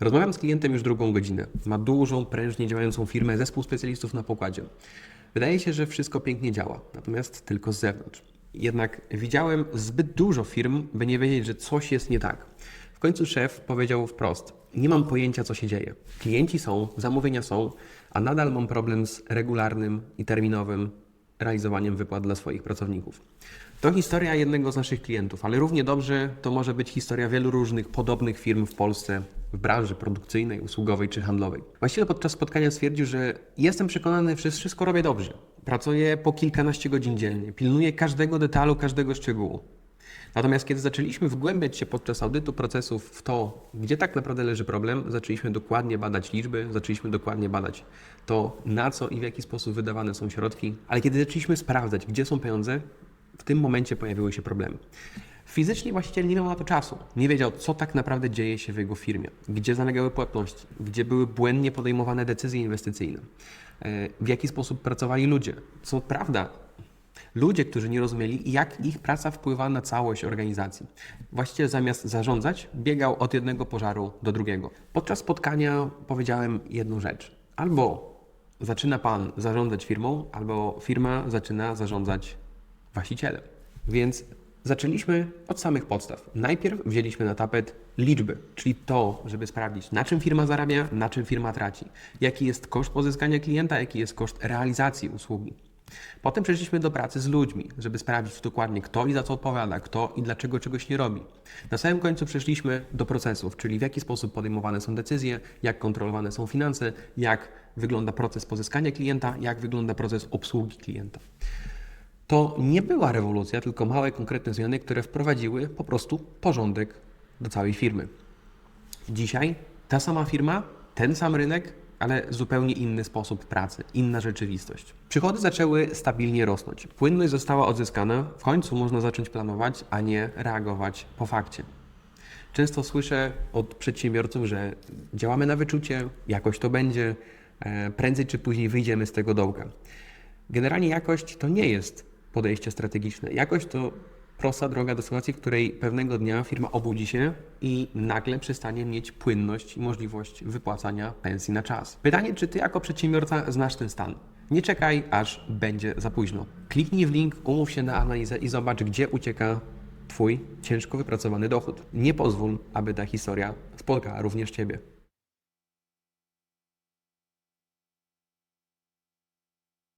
Rozmawiam z klientem już drugą godzinę. Ma dużą, prężnie działającą firmę, zespół specjalistów na pokładzie. Wydaje się, że wszystko pięknie działa, natomiast tylko z zewnątrz. Jednak widziałem zbyt dużo firm, by nie wiedzieć, że coś jest nie tak. W końcu szef powiedział wprost: Nie mam pojęcia, co się dzieje. Klienci są, zamówienia są, a nadal mam problem z regularnym i terminowym realizowaniem wypłat dla swoich pracowników. To historia jednego z naszych klientów, ale równie dobrze to może być historia wielu różnych podobnych firm w Polsce w branży produkcyjnej, usługowej czy handlowej. Właściciel podczas spotkania stwierdził, że jestem przekonany, że wszystko robię dobrze. Pracuję po kilkanaście godzin dziennie, pilnuję każdego detalu, każdego szczegółu. Natomiast kiedy zaczęliśmy wgłębiać się podczas audytu procesów w to, gdzie tak naprawdę leży problem, zaczęliśmy dokładnie badać liczby, zaczęliśmy dokładnie badać to, na co i w jaki sposób wydawane są środki, ale kiedy zaczęliśmy sprawdzać, gdzie są pieniądze, w tym momencie pojawiły się problemy. Fizycznie właściciel nie miał na to czasu. Nie wiedział, co tak naprawdę dzieje się w jego firmie, gdzie zalegały płatności, gdzie były błędnie podejmowane decyzje inwestycyjne, e, w jaki sposób pracowali ludzie. Co prawda, Ludzie, którzy nie rozumieli, jak ich praca wpływa na całość organizacji. Właściciel zamiast zarządzać, biegał od jednego pożaru do drugiego. Podczas spotkania powiedziałem jedną rzecz. Albo zaczyna Pan zarządzać firmą, albo firma zaczyna zarządzać właścicielem. Więc zaczęliśmy od samych podstaw. Najpierw wzięliśmy na tapet liczby, czyli to, żeby sprawdzić, na czym firma zarabia, na czym firma traci, jaki jest koszt pozyskania klienta, jaki jest koszt realizacji usługi. Potem przeszliśmy do pracy z ludźmi, żeby sprawdzić dokładnie, kto i za co odpowiada, kto i dlaczego czegoś nie robi. Na samym końcu przeszliśmy do procesów, czyli w jaki sposób podejmowane są decyzje, jak kontrolowane są finanse, jak wygląda proces pozyskania klienta, jak wygląda proces obsługi klienta. To nie była rewolucja, tylko małe, konkretne zmiany, które wprowadziły po prostu porządek do całej firmy. Dzisiaj ta sama firma, ten sam rynek, ale zupełnie inny sposób pracy, inna rzeczywistość. Przychody zaczęły stabilnie rosnąć. Płynność została odzyskana, w końcu można zacząć planować, a nie reagować po fakcie. Często słyszę od przedsiębiorców, że działamy na wyczucie, jakoś to będzie, e, prędzej czy później wyjdziemy z tego dołka. Generalnie jakość to nie jest podejście strategiczne. Jakość to prosta droga do sytuacji, w której pewnego dnia firma obudzi się i nagle przestanie mieć płynność i możliwość wypłacania pensji na czas. Pytanie, czy ty jako przedsiębiorca znasz ten stan? Nie czekaj, aż będzie za późno. Kliknij w link, umów się na analizę i zobacz, gdzie ucieka Twój ciężko wypracowany dochód. Nie pozwól, aby ta historia spotkała również Ciebie.